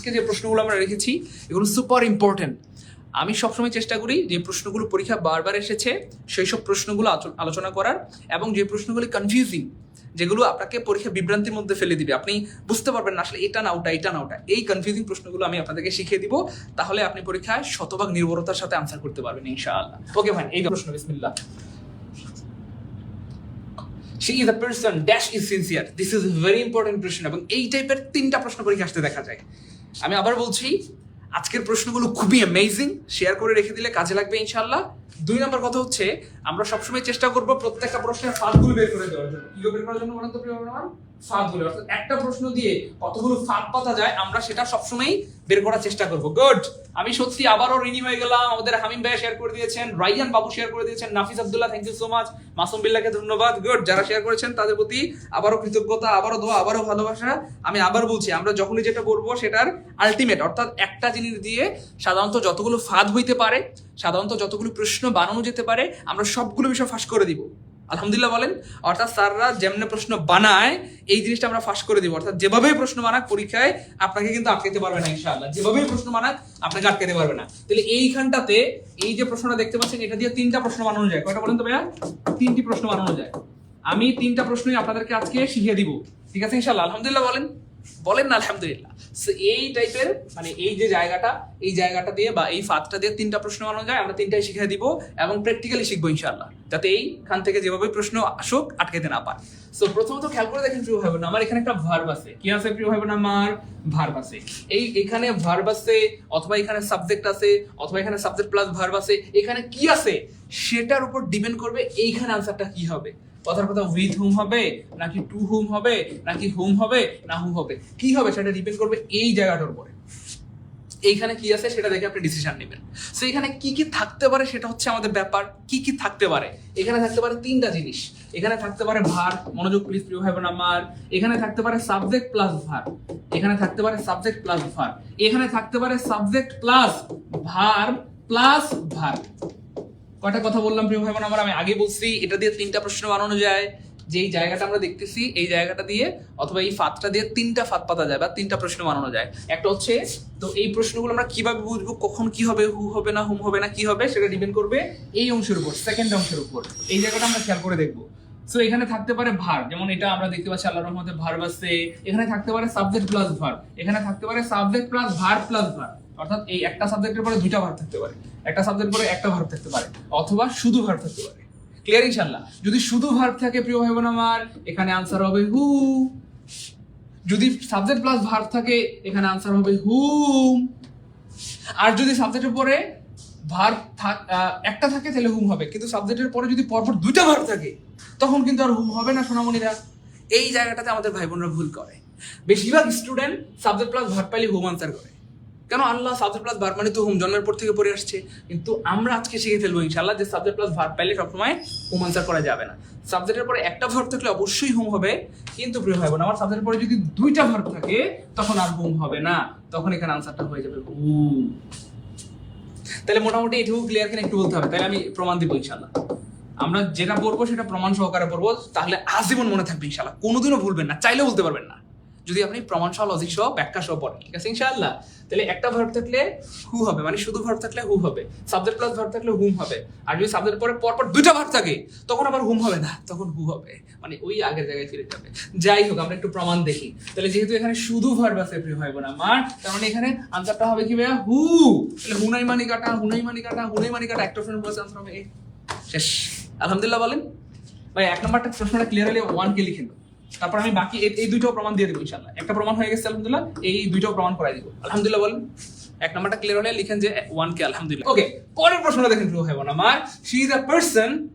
আজকে যে প্রশ্নগুলো আমরা রেখেছি, এগুলো সুপার ইম্পর্টেন্ট আমি সবসময় চেষ্টা করি যে প্রশ্নগুলো পরীক্ষা বারবার এসেছে সেই সব প্রশ্নগুলো আলোচনা করার এবং যে প্রশ্নগুলি কনফিউজিং যেগুলো আপনাকে পরীক্ষা বিভ্রান্তির মধ্যে ফেলে দিবে। আপনি বুঝতে পারবেন না আসলে এটা না, ওটা, এটা না, ওটা। এই কনফিউজিং প্রশ্নগুলো আমি আপনাদেরকে শিখিয়ে দিব, তাহলে আপনি পরীক্ষায় শতভাগ নির্ভরতার সাথে আনসার করতে পারবেন, ইনশাআল্লাহ। ওকে ভাই এই প্রশ্ন, বিসমিল্লাহ। She is a person dash is sincere this is very important প্রশ্ন এবং এই টাইপের তিনটা প্রশ্ন পরীক্ষা আসতে দেখা যায়। আমি আবার বলছি আজকের প্রশ্নগুলো খুবই অ্যামেজিং শেয়ার করে রেখে দিলে কাজে লাগবে ইনশাল্লাহ দুই নম্বর কথা হচ্ছে, আমরা সবসময় চেষ্টা করব প্রত্যেকটা প্রশ্নের ফাঁদগুলো বের করে দেওয়ার জন্য। বের করার জন্য অর্থাৎ একটা প্রশ্ন দিয়ে কতগুলো ফাঁদ পাতা যায়, আমরা সেটা সবসময় বের করার চেষ্টা করব। গুড আমি সত্যি আবারও ঋণী হয়ে গেলাম। আমাদের হামিম ভাই শেয়ার করে দিয়েছেন, রাইয়ান বাবু শেয়ার করে দিয়েছেন, Nafis Abdullah thank you so much Masum বিল্লাহকে ধন্যবাদ। গুড যারা শেয়ার করেছেন, তাদের প্রতি আবারও কৃতজ্ঞতা, আবারও দোয়া, আবারও ভালোবাসা। আমি আবার বলছি, আমরা যখনই যেটা বলব সেটার আলটিমেট অর্থাৎ একটা জিনিস দিয়ে সাধারণত যতগুলো ফাঁদ হইতে পারে সাধারণত যতগুলো প্রশ্ন বানানো যেতে পারে, আমরা সবগুলো বিষয় ফাঁস করে দিব। আলহামদুলিল্লাহ বলেন, অর্থাৎ স্যাররা যেমন প্রশ্ন বানায়, এই জিনিসটা আমরা ফাঁস করে দিব। অর্থাৎ যেভাবে প্রশ্ন বানাক পরীক্ষায়, আপনাকে কিন্তু আটকাতে পারবে না ইনশাআল্লাহ। যেভাবে প্রশ্ন বানাক, আপনাকে আটকাতে পারবে না। তাহলে এইখানটাতে এই যে প্রশ্নটা দেখতে পাচ্ছেন, এটা দিয়ে তিনটা প্রশ্ন বানানো যায়। কয়টা বলেন তো ভাইয়া? তিনটি প্রশ্ন বানানো যায়। আমি তিনটা প্রশ্নই আপনাদেরকে আজকে শিখিয়ে দিব। ঠিক আছে ইনশাআল্লাহ? আলহামদুলিল্লাহ বলেন। বলেন না, আলহামদুলিল্লাহ। এই টাইপের মানে এই যে জায়গাটা, এই জায়গাটা দিয়ে বা এই ফাঁদটা দিয়ে তিনটা প্রশ্ন বানানো যায়, আমরা তিনটাই শিখে দিব এবং প্র্যাকটিক্যালি শিখব ইনশাল্লাহ যাতে এইখান থেকে যেভাবে প্রশ্ন আসুক আটকাতে না পারে। সো প্রথমত খেয়াল করে দেখেন, প্রিয় ভাই বোন আমার এখানে একটা ভার্ব আছে। কি আছে, প্রিয় ভাই বোন আমার ভার্ব আছে। এই এখানে ভার্ব আছে, অথবা এখানে সাবজেক্ট আছে, অথবা এখানে সাবজেক্ট প্লাস ভার্ব আছে। এখানে কি আছে? সেটার উপর ডিপেন্ড করবে, এইখানে আনসারটা কি হবে। কথার কথা উইথ হুম হবে, নাকি টু হুম হবে, নাকি হুম হবে, না হুম হবে। কি হবে সেটা ডিপেন্ড করবে এই জায়গাটার উপরে। এইখানে কি আছে সেটা দেখে আপনি ডিসিশন নেবেন। সো এখানে কি কি থাকতে পারে সেটা হচ্ছে আমাদের ব্যাপার। কি কি থাকতে পারে? এখানে থাকতে পারে তিনটা জিনিস। এখানে থাকতে পারে ভার মনোযোগ প্লিজ প্রিয় ভাই আমার। এখানে থাকতে পারে সাবজেক্ট প্লাস ভার এখানে থাকতে পারে সাবজেক্ট প্লাস ভার এখানে থাকতে পারে subject plus verb plus verb কয়টা কথা বললাম, প্রিয় ভাই আমার, আমি আগে বলছি, এটা দিয়ে তিনটা প্রশ্ন বানানো যায়। যেই জায়গাটা আমরা দেখতেছি, এই জায়গাটা দিয়ে অথবা এই ফাঁদটা দিয়ে তিনটা ফাঁদ পাতা যায় বা তিনটা প্রশ্ন বানানো যায়। একটা হচ্ছে, তো এই প্রশ্নগুলো আমরা কীভাবে বুঝব, কখন কি হবে হু হবে না হুম হবে না, কি হবে, সেটা ডিপেন্ড করবে এই অংশের উপর সেকেন্ড অংশের উপর। এই জায়গাটা আমরা খেয়াল করে দেখব। সো এখানে থাকতে পারে ভার যেমন এটা আমরা দেখতে পাচ্ছি, আল্লাহর রহমতে ভার আছে। এখানে থাকতে পারে সাবজেক্ট প্লাস ভার এখানে থাকতে পারে subject plus verb plus verb অর্থাৎ এই একটা সাবজেক্টের পরে দুইটা ভার থাকতে পারে। একটা সাবজেক্ট পরে একটা ভার্ব থাকতে পারে, অথবা শুধু ভার্ব থাকতে পারে। ক্লিয়ার ইনশাল্লাহ যদি শুধু ভার্ব থাকে, প্রিয় ভাই বোন আমার, এখানে আনসার হবে হু যদি সাবজেক্ট প্লাস ভার্ব থাকে, এখানে আনসার হবে হুম আর যদি সাবজেক্টের পরে ভার্ব একটা থাকে, তাহলে হুম হবে। কিন্তু সাবজেক্টের পরে যদি পরপর দুইটা ভার্ব থাকে, তখন কিন্তু আর হুম হবে না, সোনামণিরা। এই জায়গাটাতে আমাদের ভাই বোনরা ভুল করে। বেশিরভাগ স্টুডেন্ট সাবজেক্ট প্লাস ভার্ব পাইলে হুম আনসার করে। কেন আল্লাহ সাবজেক্ট প্লাস ভার্ব মানে তো হুম জন্মের পর থেকে পড়ে আসছে? কিন্তু আমরা আজকে শিখে ফেলব ইনশাল্লাহ যে সাবজেক্ট প্লাস ভার্ব পাইলে সবসময় হুম আনসার করা যাবে না। সাবজেক্টের পরে একটা ভার্ব থাকলে অবশ্যই হুম হবে, কিন্তু প্রিয় ভাই বোন, আমার সাবজেক্টের পরে যদি দুইটা ভার্ব থাকে, তখন আর হুম হবে না। তখন এখানে আনসারটা হয়ে যাবে হুম। তাহলে মোটামুটি এটুকু ক্লিয়ার কিনা একটু বলতে হবে, তাহলে আমি প্রমাণ দিব ইনশাল্লাহ আমরা যেটা পড়ব সেটা প্রমাণ সহকারে পড়ব, তাহলে আজীবন মনে থাকবে ইনশাল্লাহ কোনোদিনও ভুলবেন না, চাইলেও বলতে পারবেন না। যদি আপনি প্রমাণ সহ লজিক সহ ব্যাখ্যা সহ পড়েন, ঠিক আছে? ইনশাআল্লাহ। তাহলে একটা ভার্ব থাকলে হু হবে মানে শুধু ভার্ব থাকলে হু হবে। সাবজেক্ট প্লাস ভার্ব থাকলে হুম হবে। আর যদি সাবজেক্ট পরে, পরপর দুইটা ভার্ব থাকে, তখন আবার হুম হবে না, তখন হু হবে। মানে ওই আগের জায়গায় ফিরে যাবে। যাই হোক, আমরা একটু প্রমাণ দেখি। তাহলে যেহেতু এখানে শুধু ভার্ব আছে, প্রিয় ভাই বোন আমার, তার মানে এখানে আনসারটা হবে কি ভাইয়া? হু তাহলে হুনাই মানি কাটা হুনাই মানি কাটা হুনাই মানি কাটা, একটা প্রশ্ন আনসার হবে। শেষ। আলহামদুলিল্লাহ বলেন। ভাই, এক নম্বরটা প্রশ্নটা ক্লিয়ার হলে ওয়ান কে লিখে দেবো তারপর আমি বাকি এই- দুইটাও প্রমাণ দিয়ে দেবো ইনশাল্লাহ একটা প্রমাণ হয়ে গেছে, আলহামদুলিল্লাহ, এই দুইটাও প্রমাণ করাই দিব। আলহামদুলিল্লাহ বলেন, এক নাম্বারটা ক্লিয়ার হলে লিখেন যে ওয়ান কে আলহামদুলিল্লাহ। ওকে পরের প্রশ্নটা দেখেন ভাই বোন আমার শি ইজ আ পার্সন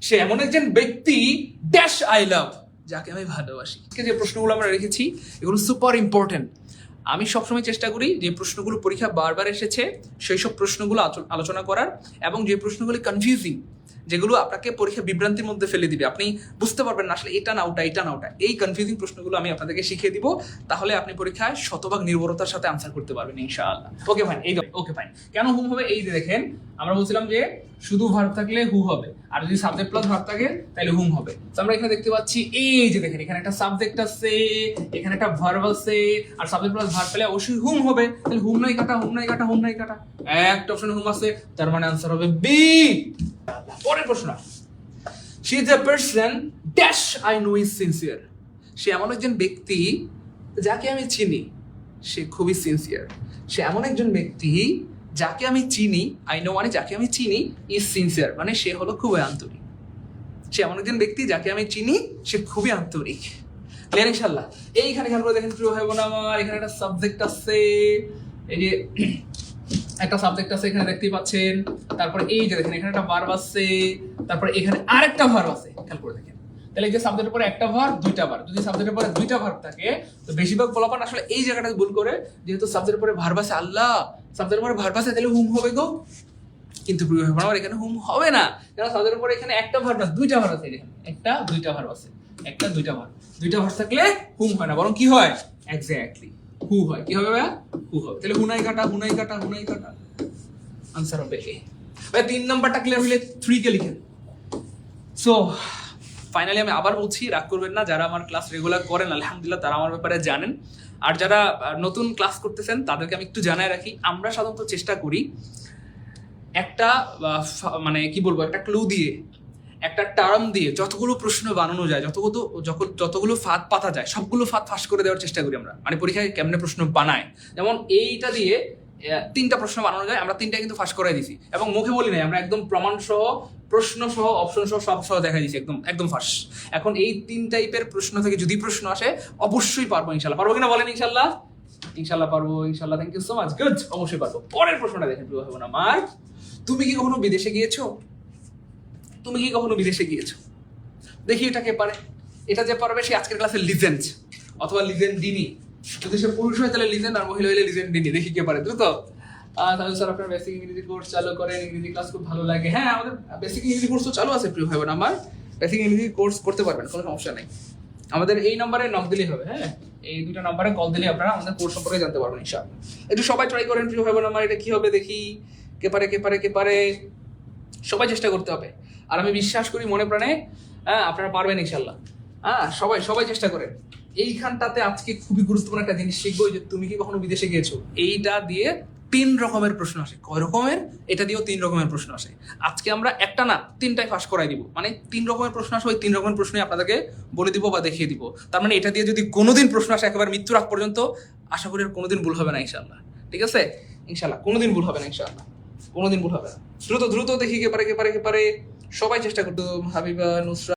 সে এমন একজন ব্যক্তি ড্যাশ আই লাভ যাকে আমি ভালোবাসি। যে প্রশ্নগুলো আমরা রেখেছি, এগুলো সুপার ইম্পর্টেন্ট আমি সবসময় চেষ্টা করি যে প্রশ্নগুলো পরীক্ষা বারবার এসেছে সেই সব প্রশ্নগুলো আলোচনা করার এবং যে প্রশ্নগুলি কনফিউজিং যেগুলো আপনাকে পরীক্ষা বিভ্রান্তির মধ্যে ফেলে দিবে। আপনি বুঝতে পারবেন না, আসলে এটা না, ওটা, এটা না, ওটা। এই কনফিউজিং প্রশ্নগুলো আমি আপনাদেরকে শিখিয়ে দিব। তাহলে আপনি পরীক্ষায় শতভাগ নির্ভরতার সাথে আনসার করতে পারবেন, ইনশাআল্লাহ। ওকে ফাইন এই ওকে ফাইন কেন হুম হবে? এই দেখেন, আমরা বলছিলাম যে শুধু ভার্ব থাকলে হু হবে। আর যদি সাবজেক্ট প্লাস ভার্ব থাকে তাহলে হুম হবে। তো আমরা এখানে দেখতে পাচ্ছি এই যে দেখেন, এখানে একটা সাবজেক্ট আছে, এখানে একটা ভার্ব আছে। আর সাবজেক্ট প্লাস ভার পেলে অবশ্যই হুম হবে। তাহলে হুম নাই কাটা হুম নাই কাটা হুম নাই কাটা। একটা অপশন হুম আছে, তার মানে আনসার হবে বি পরের প্রশ্ন। She is a person dash I know is sincere সে এমন একজন ব্যক্তি যাকে আমি চিনি, সে খুবই সিনসিয়ার সে এমন একজন ব্যক্তি যাকে আমি চিনি আই নো মানে যাকে আমি চিনি ইজ সিনসিয়ার মানে সে হলো খুবই আন্তরিক। সে এমন একজন ব্যক্তি যাকে আমি চিনি, সে খুবই আন্তরিক। ক্লিয়ার ইনশাল্লাহ এইখানে খেয়াল করে দেখেন প্রিয় ভাই বোন আমার, এখানে একটা সাবজেক্ট আছে, এই যে একটা সাবজেক্ট আছে, এখানে দেখতেই পাচ্ছেন। তারপরে এই যে দেখেন, এখানে একটা ভার্ব আছে, তারপরে এখানে আরেকটা ভার্ব আছে। খেয়াল করে দেখেন। তাহলে যে সাবজেক্টের পরে একটা ভার্ব দুইটা ভার্ব যদি সাবজেক্টের পরে দুইটা ভার্ব থাকে, তো বেশিরভাগ বলাপান আসলে এই জায়গাটা ভুল করে, যেহেতু সাবজেক্টের পরে ভার্ব আছে, আল্লাহ! সাবজেক্টের পরে ভার্ব আছে, তাহলে হুম হবে গো। কিন্তু প্রিয় আমার এখানে হুম হবে না। কারণ সাবজেক্টের পরে এখানে একটা ভার্ব আছে, দুইটা ভার্ব আছে এখানে। একটা, দুইটা ভার্ব আছে। একটা, দুইটা ভার্ব দুইটা ভার্ব থাকলে হুম হয় না, বরং কি হয়? এক্স্যাক্টলি হু হয়। কি হবে ভাইয়া? হু হবে। তাহলে হুনাই কাটা হুনাই কাটা হুনাই কাটা। আনসার হবে এ ভাই তিন নাম্বারটা ক্লিয়ার হলে থ্রি কে লিখেন। সো ফাইনালি আমি আবার বলছি, রাগ করবেন না, যারা আমার ক্লাস রেগুলার করেন, আলহামদুলিল্লাহ তারা আমার ব্যাপারে জানেন। আর যারা নতুন ক্লাস করতেছেন, তাদেরকে আমি একটু জানায় রাখি, আমরা সাধারণত চেষ্টা করি একটা মানে কি বলব, একটা ক্লু দিয়ে একটা টার্ম দিয়ে যতগুলো প্রশ্ন বানানো যায়, যতগুলো, যখন- যতগুলো ফাঁদ পাতা যায়, সবগুলো ফাঁদ ফাঁস করে দেওয়ার চেষ্টা করি আমরা। মানে পরীক্ষায় কেমনে প্রশ্ন বানায়। যেমন এইটা দিয়ে তিনটা প্রশ্ন বানানো যায়, আমরা তিনটা কিন্তু ফাঁস করাই দিছি। এবং মুখে বলি নাই, আমরা একদম প্রমাণ সহ প্রশ্ন সহ অপশন সহ সব সহ দেখা দিছি, একদম একদম ফাঁস। এখন এই তিন টাইপের প্রশ্ন থেকে যদি প্রশ্ন আসে, অবশ্যই পারব ইনশাল্লাহ। পারব কিনা বলেন ইনশাল্লাহ? ইনশাল্লাহ পারব, ইনশাল্লাহ thank you so much good অবশ্যই পারব। পরের প্রশ্নটা দেখেন প্রিয় আমার তুমি কি কখনো বিদেশে গিয়েছো? তুমি কি কখনো বিদেশে গিয়েছো? দেখি এটা কে পারে। এটা যে পারবে সে আজকের ক্লাসে লিজেন্ড অথবা লিজেন্ড ডিনি যদি সে পুরুষ হয় তাহলে লিজেন্ড আর মহিলা হলে লিজেন্ড ডিনি দেখি কে পারে দ্রুত তাহলে স্যার আপনার বেসিক ইংরেজি কোর্স চালু করেন। ইংরেজি ক্লাস খুব ভালো লাগে। হ্যাঁ আমাদের বেসিক ইংরেজি কোর্স তো চালু আছে, প্রিয় ভাই আমার। বেসিক ইংরেজি কোর্স করতে পারবেন, কোনো সমস্যা নেই। আমাদের এই নম্বরে নক দিলেই হবে হ্যাঁ? এই দুটো নম্বরে কল দিলে আপনারা আমাদের কোর্স সম্পর্কে জানতে পারবেন, ইনশাআল্লাহ। একটু সবাই ট্রাই করেন, প্রিয় ভাই আমার, এটা কি হবে দেখি। কে পারে কে পারে কে পারে? সবাই চেষ্টা করতে হবে। আর আমি বিশ্বাস করি মনে প্রাণে হ্যাঁ আপনারা পারবেন ইনশাল্লাহ হ্যাঁ সবাই সবাই চেষ্টা করেন এইখানটাতে আজকে খুবই গুরুত্বপূর্ণ একটা জিনিস শিখব যে তুমি কি কখনো বিদেশে গিয়েছো? এইটা দিয়ে তিন রকমের প্রশ্ন আসে। কয় রকমের? এটা দিয়েও তিন রকমের প্রশ্ন আসে। আজকে আমরা একটা না তিনটাই ফাঁস করাই দিব। মানে তিন রকমের প্রশ্ন আসে, ওই তিন রকমের প্রশ্নই আপনাদেরকে বলে দিব বা দেখিয়ে দিব। তার মানে এটা দিয়ে যদি কোনোদিন প্রশ্ন আসে একেবারে মৃত্যুর আগ পর্যন্ত, আশা করি আর কোনোদিন ভুল হবে না ইনশাল্লাহ ঠিক আছে? ইনশাল্লাহ কোনোদিন ভুল হবে না ইনশাল্লাহ কোনোদিন ভুল হবে না। দ্রুত দ্রুত দেখি কে পারে কে পারে কে পারে সবাই চেষ্টা করতো হাবিবা নুসরা